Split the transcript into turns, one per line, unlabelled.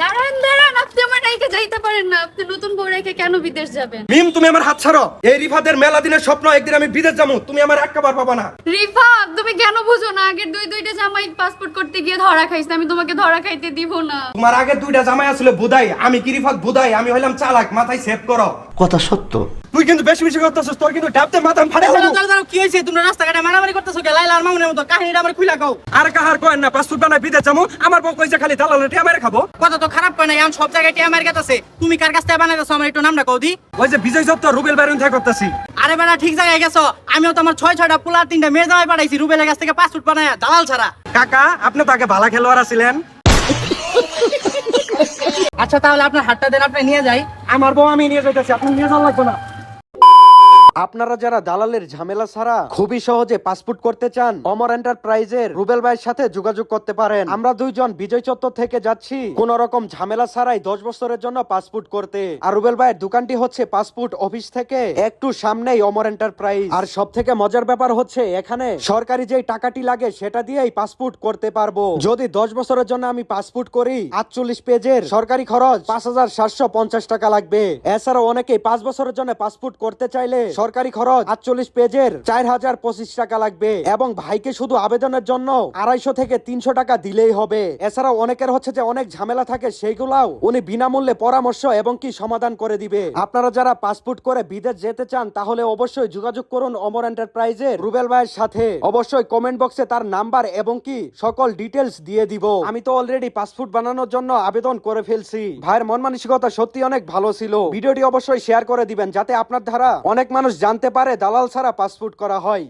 দাঁড়ান দাঁড়ান আপনি আমার রাইকে যাইতে পারেন না। আপনি নতুন বউ রেখে কেন বিদেশ যাবেন?
মিম তুমি আমার হাত ছাড়ো। এই রিফাদের মেলা দিনের স্বপ্ন একদিন আমি বিদেশ যাব। তুমি আমার এক কাবার পাবা না।
রিফা তুমি কেন বুঝো না? আগের দুই দুইটা জামাই পাসপোর্ট করতে গিয়ে ধরা খাইছে। আমি তোমাকে ধরা খাইতে দিব না।
তোমার আগে দুইটা জামাই আসলে বুধাই। আমি কি রিফাত বুধাই? আমি হইলাম চালাক। মাথায় সেভ করো।
কথা সত্য।
কিন্তু বেশি বেশি করতেছিস তোর কিন্তু ডাবতে মাথা ফাড়ে
দাঁড়াও, দাঁড়াও, দাঁড়াও, কি হয়েছে? তোমরা রাস্তাঘাটে মারামারি করতেছো কে? লাইলা আর মামুনের মতো কাহিনীটা আমার খুইলা কও।
আর কাহার কয়েন না পাসপোর্ট বানায় বিদেশ যাব আমার বউ কইছে খালি দালাল রেটে আমার খাব।
কথা তো খারাপ কয় না এখন সব জায়গায় টিয়া মার্কেট আছে তুমি কার কাছ থেকে বানাইতেছো আমার একটু নামটা কও দি।
ওই যে বিজয় দত্ত রুবেল বাইরন থেকে করতেছি।
আরে বেটা ঠিক জায়গায় গেছো। আমিও তোমার ছয় ছয়টা পোলা তিনটা মেয়ে জামাই পাঠাইছি রুবেলের কাছ থেকে পাসপোর্ট বানায় দালাল ছাড়া।
কাকা আপনি তো আগে ভালো খেলোয়াড় ছিলেন
আচ্ছা তাহলে আপনার হাতটা দেন আপনি নিয়ে যাই।
আমার বউ আমি নিয়ে যাইতেছি আপনি নিয়ে যাওয়া লাগবে না।
আপনারা যারা দালালের ঝামেলা ছাড়া খুবই সহজে পাসপোর্ট করতে চান, অমর এন্টারপ্রাইজের রুবেল ভাইয়ের সাথে যোগাযোগ করতে পারেন। আমরা দুইজন বিজয় চত্বর থেকে যাচ্ছি কোন রকম ঝামেলা ছাড়াই দশ বছরের জন্য পাসপোর্ট করতে। আর রুবেল ভাইয়ের দোকানটি হচ্ছে পাসপোর্ট অফিস থেকে একটু সামনেই অমর এন্টারপ্রাইজ। আর সব থেকে মজার ব্যাপার হচ্ছে, এখানে সরকারি যেই টাকাটি লাগে সেটা দিয়েই পাসপোর্ট করতে পারব। যদি দশ বছরের জন্য আমি পাসপোর্ট করি, আটচল্লিশ পেজের সরকারি খরচ পাঁচ হাজার সাতশো পঞ্চাশ টাকা লাগবে। এছাড়াও অনেকেই পাঁচ বছরের জন্য পাসপোর্ট করতে চাইলে সরকারি খরচ আটচল্লিশ পেজের চার হাজার পঁচিশ টাকা লাগবে এবং ভাইকে শুধু আবেদনের জন্য আড়াইশো থেকে তিনশো টাকা দিলেই হবে। এছাড়াও অনেকের হচ্ছে যে অনেক ঝামেলা থাকে সেইগুলাও উনি বিনামূল্যে পরামর্শ এবং কি সমাধান করে দিবে। আপনারা যারা পাসপোর্ট করে বিদেশ যেতে চান, তাহলে অবশ্যই যোগাযোগ করুন অমর এন্টারপ্রাইজের রুবেল ভাইয়ের সাথে। অবশ্যই কমেন্ট বক্সে তার নাম্বার এবং কি সকল ডিটেলস দিয়ে দিব। আমি তো অলরেডি পাসপোর্ট বানানোর জন্য আবেদন করে ফেলছি। ভাইয়ের মন মানসিকতা সত্যি অনেক ভালো ছিল। ভিডিওটি অবশ্যই শেয়ার করে দিবেন, যাতে আপনার দ্বারা অনেক মানুষ জানতে পারে দালাল ছাড়া পাসপোর্ট করা হয়।